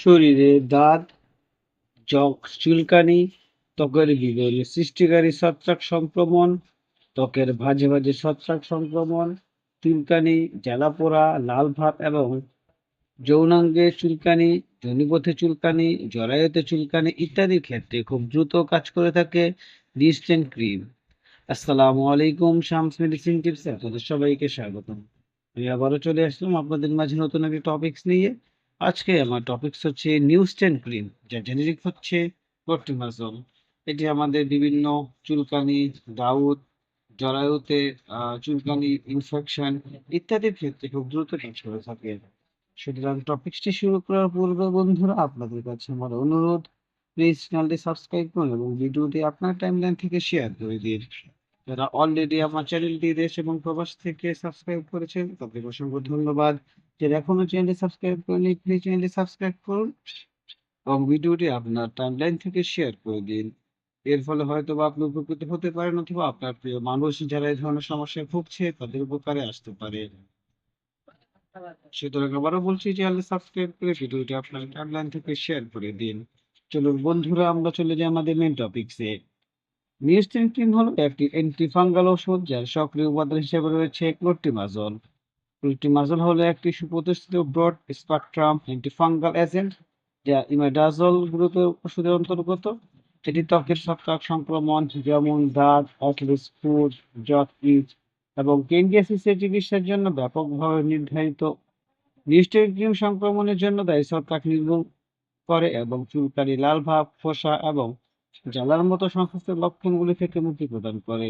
শরীরে দাঁত যক চুলকানি, ত্বকের বিভিন্ন সৃষ্টিকারী ছত্রাক সংক্রমণ, ত্বকের ভাঁজে ভাঁজে ছত্রাক সংক্রমণ, চুলকানি, জ্বালাপোড়া, লাল ভাব এবং যৌনাঙ্গে চুলকানি যোনিপথে চুলকানি, জরায়ুতে চুলকানি ইত্যাদির ক্ষেত্রে খুব দ্রুত কাজ করে থাকে ডিস্টেন্ট ক্রিম আসসালামু আলাইকুম, শামস মেডিসিন টিপস আপনাদের সবাইকে স্বাগতম। আমি আবারও চলে আসলাম আপনাদের মাঝে নতুন একটি টপিকস নিয়ে। আজকে আমার টপিকস হচ্ছে নিউস্টেন ক্রিম যা জেনেরিক হচ্ছে প্রোটিমাজল এটি আমাদের বিভিন্ন চুলকানি, দাউদ, জরায়ুতে চুলকানি ইনফেকশন ইত্যাদির ক্ষেত্রে খুব দ্রুত কাজ করে থাকে। সুতরাং টপিকসটি শুরু করার পূর্বে বন্ধুরা, আপনাদের কাছে আমার অনুরোধ প্লিজ চ্যানেলটি সাবস্ক্রাইব করুন এবং ভিডিওটি আপনার টাইমলাইন থেকে শেয়ার করে দিন। যারা অলরেডি আমার চ্যানেলটি দেশ এবং প্রবাস থেকে সাবস্ক্রাইব করেছেন, তাদের অসংখ্য ধন্যবাদ। যারা এখনও চ্যানেলটি সাবস্ক্রাইব করেনি প্লিজ চ্যানেলটি সাবস্ক্রাইব করুন এবং ভিডিওটি আপনার টাইমলাইন থেকে শেয়ার করে দিন। এর ফলে হয়তো বা আপনি উপকৃত হতে পারেন অথবা আপনার প্রিয় মানুষ যারা এই ধরনের সমস্যায় ভুগছে তাদের উপকারে আসতে পারে। সুতরাং আবারও বলছি চ্যানেল সাবস্ক্রাইব করে ভিডিওটি আপনার টাইমলাইন থেকে শেয়ার করে দিন। চলুন বন্ধুরা, আমরা চলে যাই আমাদের মেন টপিকসে নিউস্টেন হলো একটি অ্যান্টিফাঙ্গাল ওষুধ, যার সক্রিয় উপাদান হিসেবে রয়েছে ক্লোট্রিমাজল ক্লোট্রিমাজল হলো একটি সুপ্রতিষ্ঠিত ব্রড স্পেকট্রাম অ্যান্টিফাঙ্গাল এজেন্ট, যা ইমাডাজল গ্রুপের ওষুধের অন্তর্গত। এটি ত্বকের ছত্রাক সংক্রমণ, যেমন দাগ অ্যাটলিস ফুড জট ইচ এবং কেন্ডিয়াসিসের চিকিৎসার জন্য ব্যাপকভাবে নির্ধারিত। নিউস্টেন ক্রিম সংক্রমণের জন্য দায়ী ছত্রাক নির্মূল করে এবং চুলকানি, লাল ভাব, ফোসা এবং জ্বালার মতো সংশ্লিষ্ট লক্ষণগুলি থেকে মুক্তি প্রদান করে।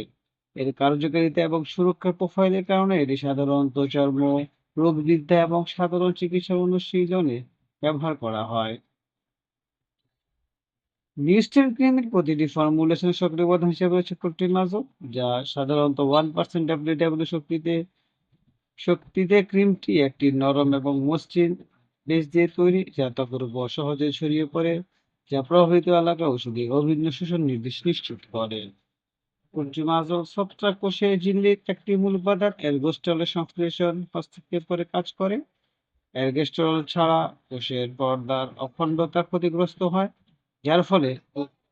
এর কার্যকারিতা এবং সুরক্ষার প্রোফাইলের কারণে এটি সাধারণত চর্ম রোগবিদ্যা এবং সাধারণ চিকিৎসা অনুশীলনে ব্যবহার করা হয়। নিউস্টেন ক্রিমের প্রতিটি ফর্মুলেশনের সক্রিয় উপাদান হিসেবে রয়েছে প্রোটিনাজল যা সাধারণত ওয়ান পার্সেন্ট ডাব্লিউডাব্লিউ শক্তিতে শক্তিতে ক্রিমটি একটি নরম এবং মসৃণ বেস দিয়ে তৈরি, যা ত্বকের উপর সহজে ছড়িয়ে পড়ে, যা প্রভাবিত এলাকা ওষুধে অভিন্ন শোষণ নির্দেশ নিশ্চিত করে। প্রোটিমাজল ছত্রাক কোষে ঝিল্লির একটি মূল উপাদান এরগোস্টলের সংশ্লেষণ হস্তক্ষেপ করে কাজ করে। এরগোস্টল ছাড়া কোষের পর্দার অখণ্ডতা ক্ষতিগ্রস্ত হয়, যার ফলে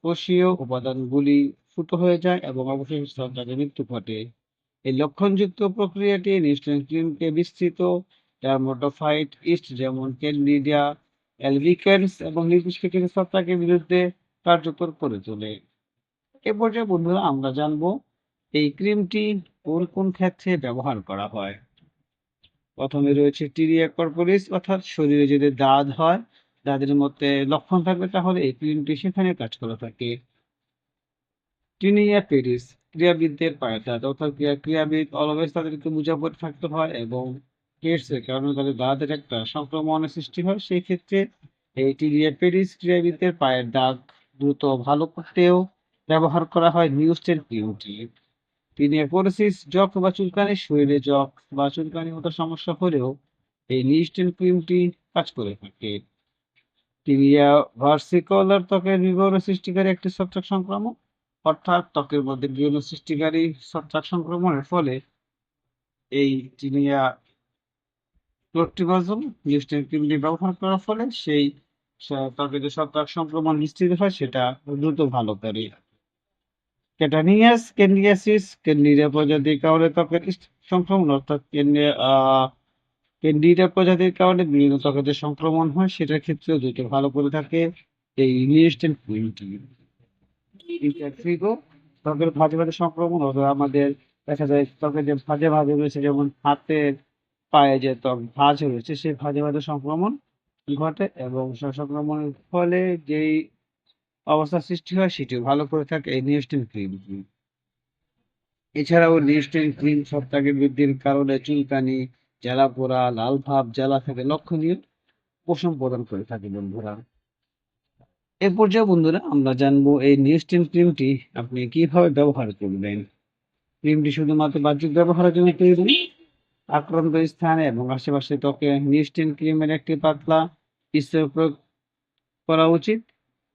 কোষীয় উপাদানগুলি ফুটো হয়ে যায় এবং অবশেষে ছত্রাকের মৃত্যু ঘটে। এই লক্ষণযুক্ত প্রক্রিয়াটি ক্রিমকে বিস্তৃত ডার্মাটোফাইট ইস্ট যেমন ক্যান্ডিডিয়া অ্যালবিকেন্স এবং নির্দিষ্ট কিছু বিরুদ্ধে কার্যকর করে তোলে। এ পর্যায়ে বন্ধুরা আমরা জানব এই ক্রিমটি কোন কোন ক্ষেত্রে ব্যবহার করা হয়। প্রথমে রয়েছে টিরিয়া কর্পোরিস অর্থাৎ শরীরে যদি দাঁত হয় দাঁতের মধ্যে লক্ষণ থাকবে, তাহলে এই ক্রিমটি সেখানে কাজ করে থাকে। টিনিয়া পেরিস ক্রীড়াবিদদের পায়ের দাঁত অর্থাৎ ক্রিয়া, ক্রিয়াবিদ অলওয়েজ তাদেরকে বুঝাপড়ে থাকতে হয় এবং কেটসের কারণে তাদের দাঁতের একটা সংক্রমণের সৃষ্টি হয়। সেই ক্ষেত্রে এই টিনিয়া পেরিস ক্রীড়াবিদদের পায়ের দাগ দ্রুত ভালো করতেও ব্যবহার করা হয় নিউস্টেন ক্রিমটি টিনিয়া কোরসিস জক বা চুলকানি, শরীরে জক বা চুলকানির মতো সমস্যা হলেও এই নিউস্টেন ক্রিমটি কাজ করে থাকে। টিনিয়া ভার্সিকলার ত্বকের বিবর্ণ সৃষ্টিকারী একটি ছত্রাক সংক্রমণ, অর্থাৎ ত্বকের মধ্যে বিভিন্ন সৃষ্টিকারী ছত্রাক সংক্রমণের ফলে এই টিনিয়া ক্লোট্রিবাজল নিউস্টেন ক্রিমটি ব্যবহার করার ফলে সেই ত্বকের যে ছত্রাক সংক্রমণ নিশ্চিত হয়, সেটা দ্রুত ভালো করে ক্যাটানিয়াস ক্যান্ডিয়াসিস ক্যান্ডিডিয়া প্রজাতির কারণে ত্বকের সংক্রমণ, অর্থাৎ ক্যান্ডিয়া আহ প্রজাতির কারণে বিভিন্ন ত্বকের যে সংক্রমণ হয়, সেটার ক্ষেত্রেও দ্রুত ভালো করে থাকে। এই ক্রিমটি ইনফ্যাক্ট্রিগো ত্বকের ভাঁজে ভাঁজে সংক্রমণ হবে আমাদের দেখা যায় ত্বকের যে ভাঁজে ভাঁজে রয়েছে, যেমন হাতের পায়ে যে ত্বক ভাঁজ রয়েছে, সেই ভাঁজে ভাঁজে সংক্রমণ ঘটে এবং সংক্রমণের ফলে যেই অবস্থা সৃষ্টি হয় সেটি ভালো করে থাকে এই নিউস্টেন ক্রিম। এছাড়াও নিউস্টেন ক্রিম ছত্রাকের বৃদ্ধির কারণে চুলকানি জ্বালা পোড়া লাল ভাব, জ্বালা থেকে লক্ষণীয় উপশম প্রদান করে থাকে বন্ধুরা। এ পর্যায়ে বন্ধুরা, আমরা জানব এই নিউস্টিন ক্রিমটি আপনি কীভাবে ব্যবহার করবেন। ক্রিমটি শুধুমাত্র বাহ্যিক ব্যবহারের জন্য তৈরি আক্রান্ত স্থানে এবং আশেপাশে ত্বকে নিউস্টেন ক্রিমের একটি পাতলা স্তর প্রয়োগ করা উচিত।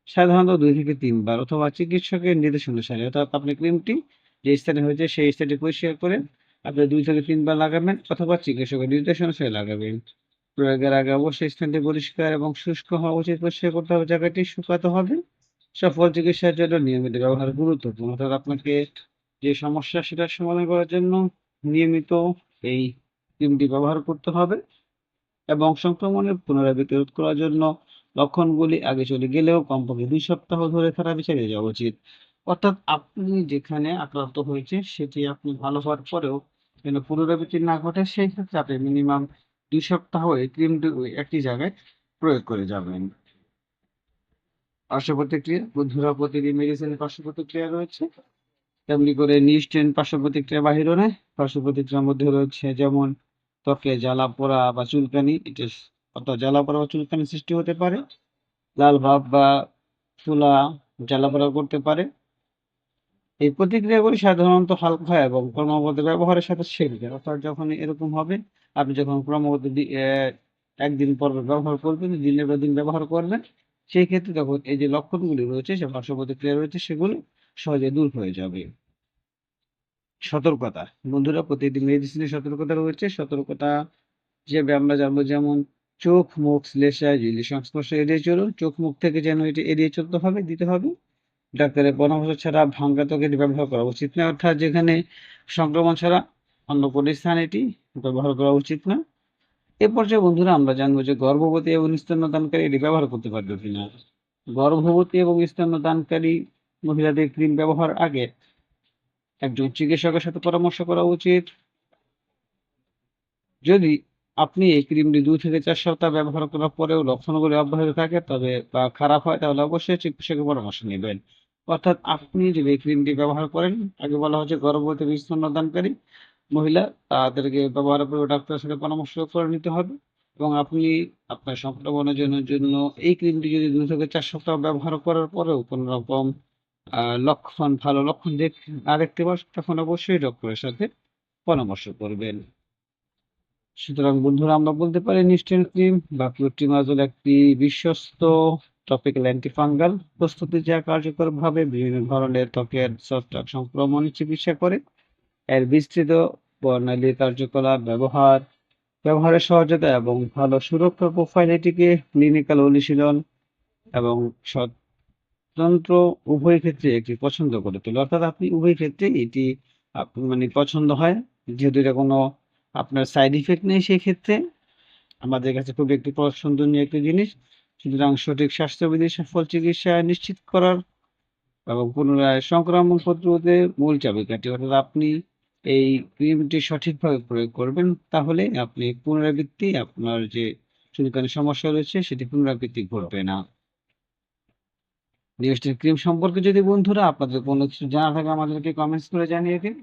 সাধারণত দুই থেকে তিনবার অথবা চিকিৎসকের নির্দেশ অনুসারে, অর্থাৎ আপনি ক্রিমটি যে স্থানে হয়েছে সেই স্থানটি পরিষ্কার করে আপনি দুই থেকে তিনবার লাগাবেন অথবা চিকিৎসকের নির্দেশ অনুসারে লাগাবেন। প্রয়োগের আগে অবশ্যই স্থানটি পরিষ্কার এবং শুষ্ক হওয়া উচিত, পরিষ্কার করতে হবে, জায়গাটি শুকাতে হবে। সফল চিকিৎসার জন্য নিয়মিত ব্যবহার গুরুত্বপূর্ণ, অর্থাৎ আপনাকে যে সমস্যা সেটার সমাধান করার জন্য নিয়মিত এই ক্রিমটি ব্যবহার করতে হবে এবং সংক্রমণের পুনরাবৃত্তি রোধ করার জন্য লক্ষণগুলি আগে চলে গেলেও কমপক্ষে দুই সপ্তাহ ধরে থেরাপি চালিয়ে যাওয়া উচিত। অর্থাৎ আপনি যেখানে আক্রান্ত হয়েছে সেটি আপনি ভালো হওয়ার পরেও যেন পুনরাবৃত্তি না ঘটে, সেই ক্ষেত্রে আপনি মিনিমাম দুই সপ্তাহ এই ক্রিমটি একই জায়গায় প্রয়োগ করে যাবেন। পার্শ্ব প্রতিক্রিয়া বন্ধুরা প্রতিটি মেডিসিনের পার্শ্ব প্রতিক্রিয়া রয়েছে। তেমনি করে নিস্টেন পার্শ্ব প্রতিক্রিয়া বাহিরও নেয় পার্শ্ব প্রতিক্রিয়ার মধ্যে রয়েছে যেমন ত্বকে জ্বালা পোড়া বা চুলকানি, এটা অর্থাৎ জ্বালা পোড়া বা চুলকানি সৃষ্টি হতে পারে, লাল ভাব বা চুলা জ্বালা পোড়া করতে পারে। এই প্রতিক্রিয়াগুলি সাধারণত হালকা হয় এবং ক্রমাগত ব্যবহারের সাথে সেরে যায়। অর্থাৎ যখন এরকম হবে, আপনি যখন ক্রমাগত একদিন পর ব্যবহার করবেন, দিনের পর দিন ব্যবহার করবেন, সেই ক্ষেত্রে তখন এই যে লক্ষণগুলি রয়েছে, যে পার্শ্ব প্রতিক্রিয়া রয়েছে, সেগুলো সহজে দূর হয়ে যাবে। সতর্কতা। বন্ধুরা প্রতিটি মেডিসিনের সতর্কতা রয়েছে। সতর্কতা হিসেবে আমরা জানব যেমন চোখ, মুখ, শ্লেষা ঝিল্লি সংস্পর্শ এড়িয়ে চলুন। চোখ, মুখ থেকে যেন এটি এড়িয়ে চলতে হবে, দিতে হবে। ডাক্তারের পরামর্শ ছাড়া ভাঙ্গা ত্বক এটি ব্যবহার করা উচিত না অর্থাৎ যেখানে সংক্রমণ ছাড়া অন্য কোনো স্থান এটি ব্যবহার করা উচিত না। এ পর্যায়ে বন্ধুরা আমরা জানব যে গর্ভবতী এবং স্তন্যদানকারী এটি ব্যবহার করতে পারবে কিনা। গর্ভবতী এবং স্তন্যদানকারী মহিলাদের ক্রিম ব্যবহার আগে একজন চিকিৎসকের সাথে পরামর্শ করা উচিত। যদি আপনি এই ক্রিমটি দুই থেকে চার সপ্তাহ ব্যবহার করার পরেও লক্ষণগুলি অব্যাহত থাকে, তবে বা খারাপ হয় তাহলে অবশ্যই চিকিৎসকের পরামর্শ নেবেন। অর্থাৎ আপনি যদি এই ক্রিমটি ব্যবহার করেন আগে বলা হচ্ছে গর্ভবতী এবং স্তন্যদানকারী মহিলা, তাদেরকে ব্যবহারের পরে ডাক্তারের সাথে পরামর্শ করে নিতে হবে এবং আপনি আপনার সংক্রমণের জন্য জন্য এই ক্রিমটি যদি দুই থেকে চার সপ্তাহ ব্যবহার করার পরেও কোনো রকম লক্ষণ, ভালো লক্ষণ দেখ, না দেখতে পান, তখন অবশ্যই ডক্টরের সাথে পরামর্শ করবেন। সুতরাং বন্ধুরা, আমরা বলতে পারি নিস্টেন ক্রিম বা ক্লোট্রিমাজল একটি বিশ্বস্ত টপিক্যাল অ্যান্টিফাঙ্গাল প্রস্তুতি যা কার্যকরভাবে বিভিন্ন ধরনের ত্বকের ছত্রাক সংক্রমণ চিকিৎসা করে। এর বিস্তৃত বর্ণালী, কার্যকলাপ, ব্যবহার, ব্যবহারের সহজতা এবং ভালো সুরক্ষা প্রোফাইল এটিকে ক্লিনিক্যাল অনুশীলন এবং স্বতন্ত্র উভয় ক্ষেত্রে একটি পছন্দ করে তোলে। অর্থাৎ আপনি উভয় ক্ষেত্রে এটি মানে পছন্দ হয়, যেহেতু এটা কোনো আপনার সাইড ইফেক্ট নেই সেই ক্ষেত্রে আমাদের কাছে খুব একটি পছন্দনীয় একটি জিনিস। সুতরাং সঠিক স্বাস্থ্যবিধি সফল চিকিৎসা নিশ্চিত করার এবং পুনরায় সংক্রমণ প্রতিরোধের মূল চাবিকাঠি অর্থাৎ আপনি এই ক্রিমটি সঠিকভাবে প্রয়োগ করবেন, তাহলে আপনি পুনরাবৃত্তি, আপনার যে চুলকানির সমস্যা রয়েছে সেটি পুনরাবৃত্তি ঘটবে না। নিউস্টের ক্রিম সম্পর্কে যদি বন্ধুরা আপনাদের কোনো কিছু জানা থাকে আমাদেরকে কমেন্টস করে জানিয়ে দিন।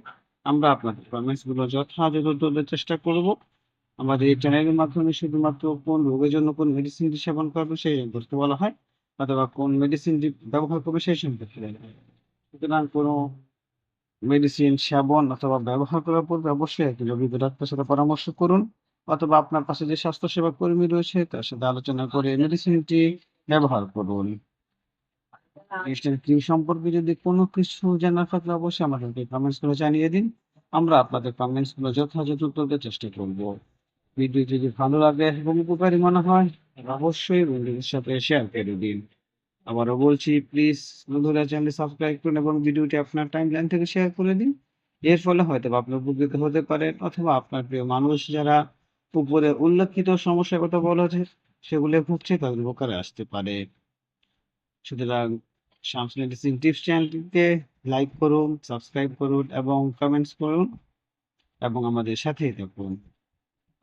আমরা আপনাদেরগুলো যথাযথ উত্তরের চেষ্টা করব। আমাদের এই চ্যানেলের মাধ্যমে শুধুমাত্র কোন রোগের জন্য কোন মেডিসিনটি সেবন করবে সেই সম্পর্কে বলা হয়, অথবা কোন মেডিসিনটি ব্যবহার করবে সেই সম্পর্কে হয়। সুতরাং কোনো মেডিসিন সেবন অথবা ব্যবহার করার পূর্বে অবশ্যই একজন অভিজ্ঞ ডাক্তারের সাথে পরামর্শ করুন, অথবা আপনার পাশে যে স্বাস্থ্যসেবা কর্মী রয়েছে তার সাথে আলোচনা করে মেডিসিনটি ব্যবহার করুন। ইনস্ট্যান্ট ক্রিম সম্পর্কে যদি কোনো কিছু জানার থাকলে অবশ্যই আমাদেরকে কমেন্টস করে জানিয়ে দিন। আমরা আপনাদের কমেন্টসগুলো যথাযথ উত্তর দেওয়ার চেষ্টা করব। ভিডিও যদি ভালো লাগে এবং উপকারী মনে হয়, অবশ্যই বন্ধুদের সাথে শেয়ার করে দিন। আবারও বলছি প্লিজ বন্ধুরা চ্যানেল সাবস্ক্রাইব করুন এবং ভিডিওটি আপনার টাইম লাইন থেকে শেয়ার করে দিন। এর ফলে হয়তো আপনি উপকৃত হতে পারেন অথবা আপনার প্রিয় মানুষ যারা উপরে উল্লেখিত সমস্যার কথা বলা হয়েছে সেগুলো ভুগছে, তাদের উপকারে আসতে পারে। সুতরাং শামস মেডিসিন টিপস চ্যানেলটিতে লাইক করুন সাবস্ক্রাইব করুন এবং কমেন্টস করুন এবং আমাদের সাথেই থাকুন।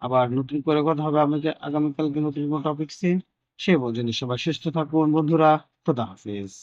আবার নতুন করে কথা হবে আমাদের আগামীকালকে নতুন কোনো টপিক সে পর্যন্ত সবাই সুস্থ থাকুন বন্ধুরা, খোদা হাফিজ।